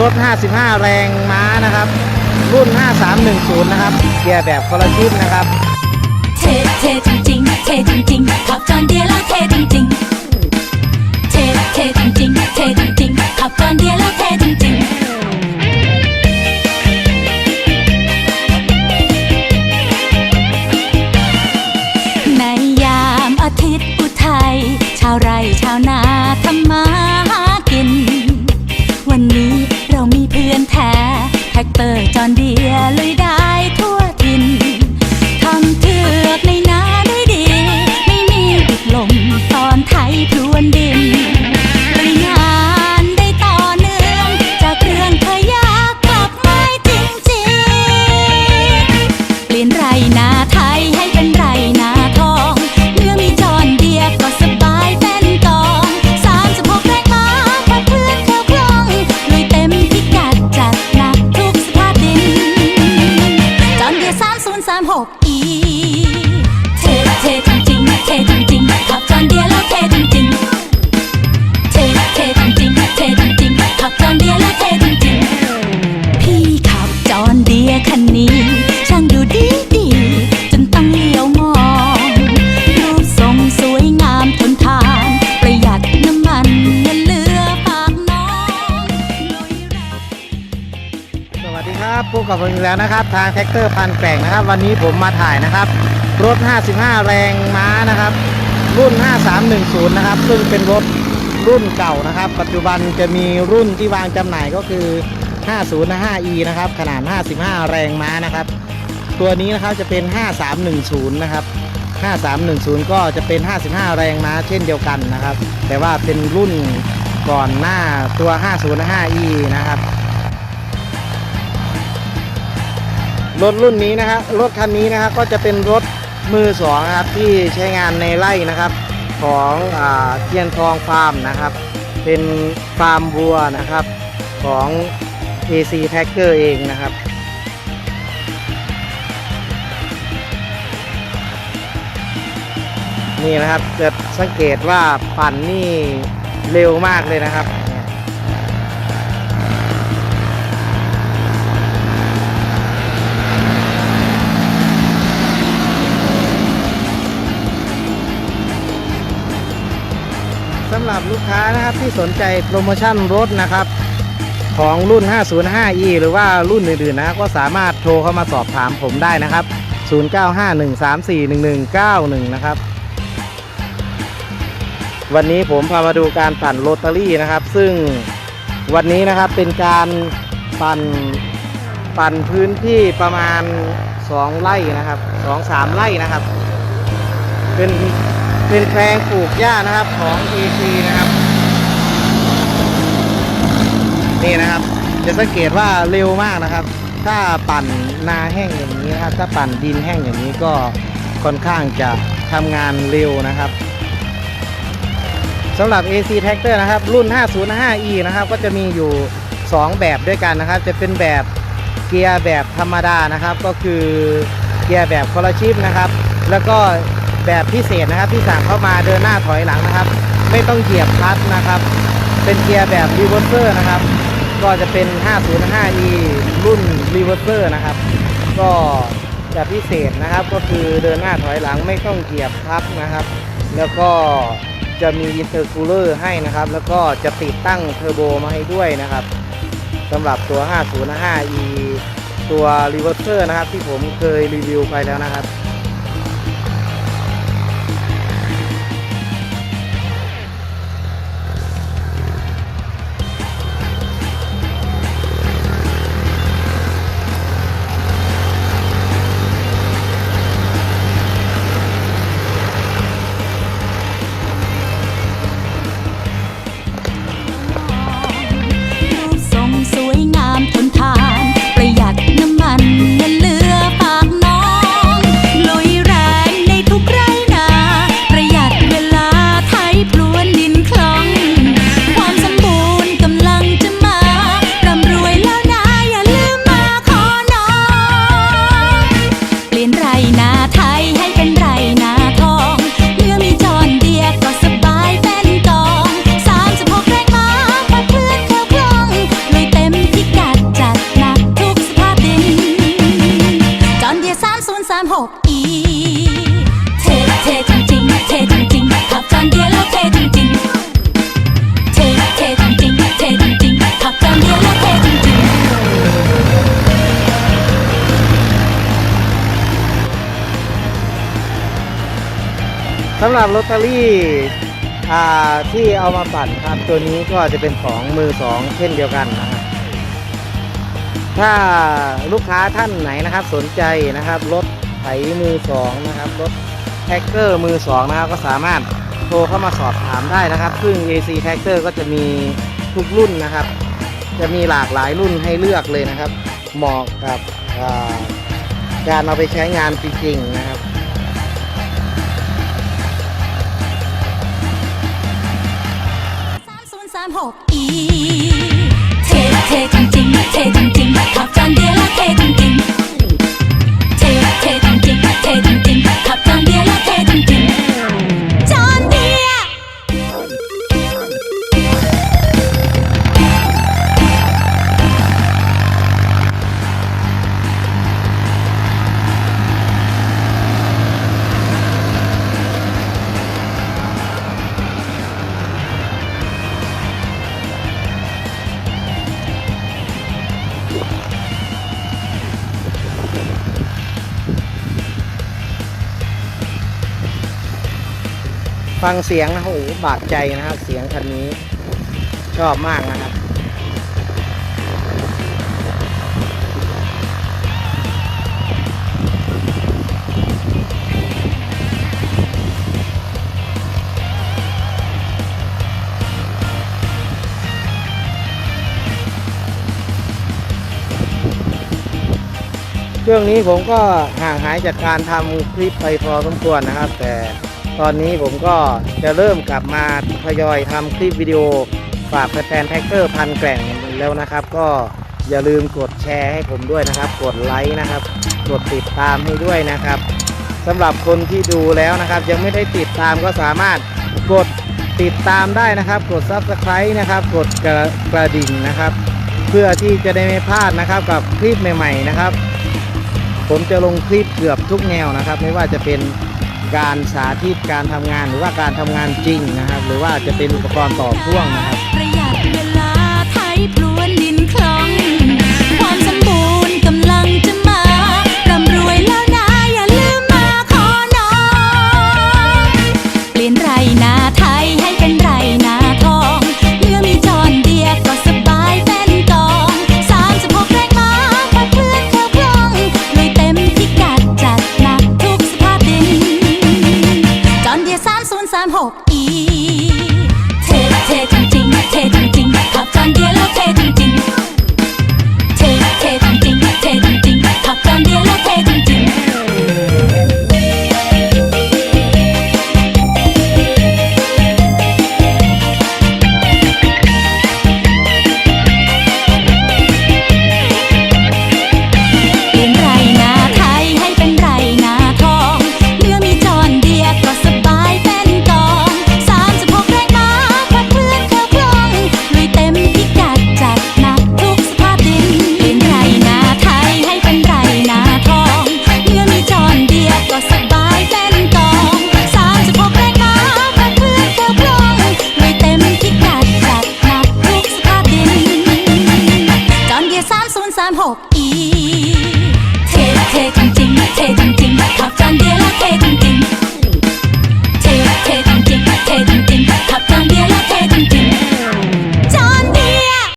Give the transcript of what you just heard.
รถ 55 แรงม้านะครับ รุ่น 5310 นะครับเกียร์แบบคอละชิ้นนะครับ เทเทจริงๆเทจริงๆขับจอนเดียแล้วเทจริงๆเทเทจริงๆเทจริงๆขับจอนเดียแล้วเทจริงๆ พบกับผมอีกแล้วนะครับทางแท็กเตอร์พันแกร่งนะครับ วันนี้ผมมาถ่ายนะครับ รถ 55 แรงม้านะครับ รุ่น 5310 นะครับ ซึ่งเป็นรถรุ่นเก่านะครับ ปัจจุบันจะมีรุ่นที่วางจำหน่ายก็คือ 5055e นะครับ ขนาด 55 แรงม้านะครับ ตัวนี้นะครับจะเป็น 5310 นะครับ 5310 ก็จะเป็น 55 แรงม้าเช่นเดียวกันนะครับ แต่ว่าเป็นรุ่นก่อนหน้าตัว 505e นะครับ รถรุ่นนี้นะครับรถคันนี้นะครับก็จะเป็นรถมือสองครับที่ใช้งานในไร่นะครับของอเทียนทองฟาร์มนะครับ เป็นฟาร์มวัวนะครับของ AC t a c k e r เองนะครับนี่นะครับจะสังเกตว่าปั่นนี่เร็วมากเลยนะครับำหรับลูกค้านะครับที่สนใจโปรโมชั่นรถนะครับ ของรุ่น 505e หรือว่ารุ่นอื่นๆนะก็สามารถโทรเข้ามาสอบถามผมได้นะครับ 0951341191 นะครับ วันนี้ผมพามาดูการปั่นโรตารี่นะครับ ซึ่งวันนี้นะครับเป็นการปั่นปั่นพื้นที่ประมาณ 2 ไร่นะครับ 2-3 ไร่นะครับ เป็น เป็นแปลงปลูกหญ้านะครับของ AC นะครับ นี่นะครับ จะสังเกตว่าเร็วมากนะครับ ถ้าปั่นนาแห้งอย่างนี้นะครับ ถ้าปั่นดินแห้งอย่างนี้ก็ค่อนข้างจะทำงานเร็วนะครับสำหรับ AC Tractor นะครับ รุ่น 505e นะครับ ก็จะมีอยู่ 2 แบบด้วยกันนะครับ จะเป็นแบบเกียร์แบบธรรมดานะครับ ก็คือเกียร์แบบคอลชิปนะครับ แล้วก็ แบบพิเศษนะครับ ที่สั่งเข้ามาเดินหน้าถอยหลังนะครับ ไม่ต้องเหยียบคลัตช์นะครับ เป็นเกียร์แบบรีเวอร์เซอร์นะครับ ก็จะเป็น 505e รุ่นรีเวอร์เซอร์นะครับ ก็จะพิเศษนะครับก็คือเดินหน้าถอยหลังไม่ต้องเหยียบคลัตช์นะครับ แล้วก็จะมีอินเตอร์คูลเลอร์ให้นะครับ แล้วก็จะติดตั้งเทอร์โบมาให้ด้วยนะครับสำหรับตัว 505e ตัวรีเวอร์เซอร์นะครับ ที่ผมเคยรีวิวไปแล้วนะครับ สำหรับลอตเตอรี่ที่เอามาปั่นครับตัวนี้ก็จะเป็นของมือสองเช่นเดียวกันนะครับถ้าลูกค้าท่านไหนนะครับสนใจนะครับรถไถมือสองนะครับรถแท็กเกอร์มือสองนะครับก็สามารถโทรเข้ามาสอบถามได้นะครับ ซึ่ง AC t r a c t o r ก็จะมีทุกรุ่นนะครับ จะมีหลากหลายรุ่นให้เลือกเลยนะครับ เหมาะกับการเอาไปใช้งานจริงๆนะครับ ฟังเสียงนะโอ้โหบาดใจนะครับ เสียงคันนี้ชอบมากนะครับช่วงนี้ผมก็ห่างหายจากการทำคลิปไปพอสมควรนะครับ แต่ ตอนนี้ผมก็จะเริ่มกลับมาทยอยทำคลิปวิดีโอฝากแฟนแท็กเกอร์พันแกร่งแล้วนะครับ ก็อย่าลืมกดแชร์ให้ผมด้วยนะครับ กดไลค์นะครับ กดติดตามให้ด้วยนะครับสำหรับคนที่ดูแล้วนะครับ ยังไม่ได้ติดตามก็สามารถกดติดตามได้นะครับ กด Subscribe นะครับ กดกระกระดิ่งนะครับ เพื่อที่จะได้ไม่พลาดนะครับกับคลิปใหม่ ๆนะครับ ผมจะลงคลิปเกือบทุกแนวนะครับ ไม่ว่าจะเป็น การสาธิตการทำงานหรือว่าการทำงานจริงนะครับ หรือว่าจะเป็นอุปกรณ์ต่อพ่วงนะครับ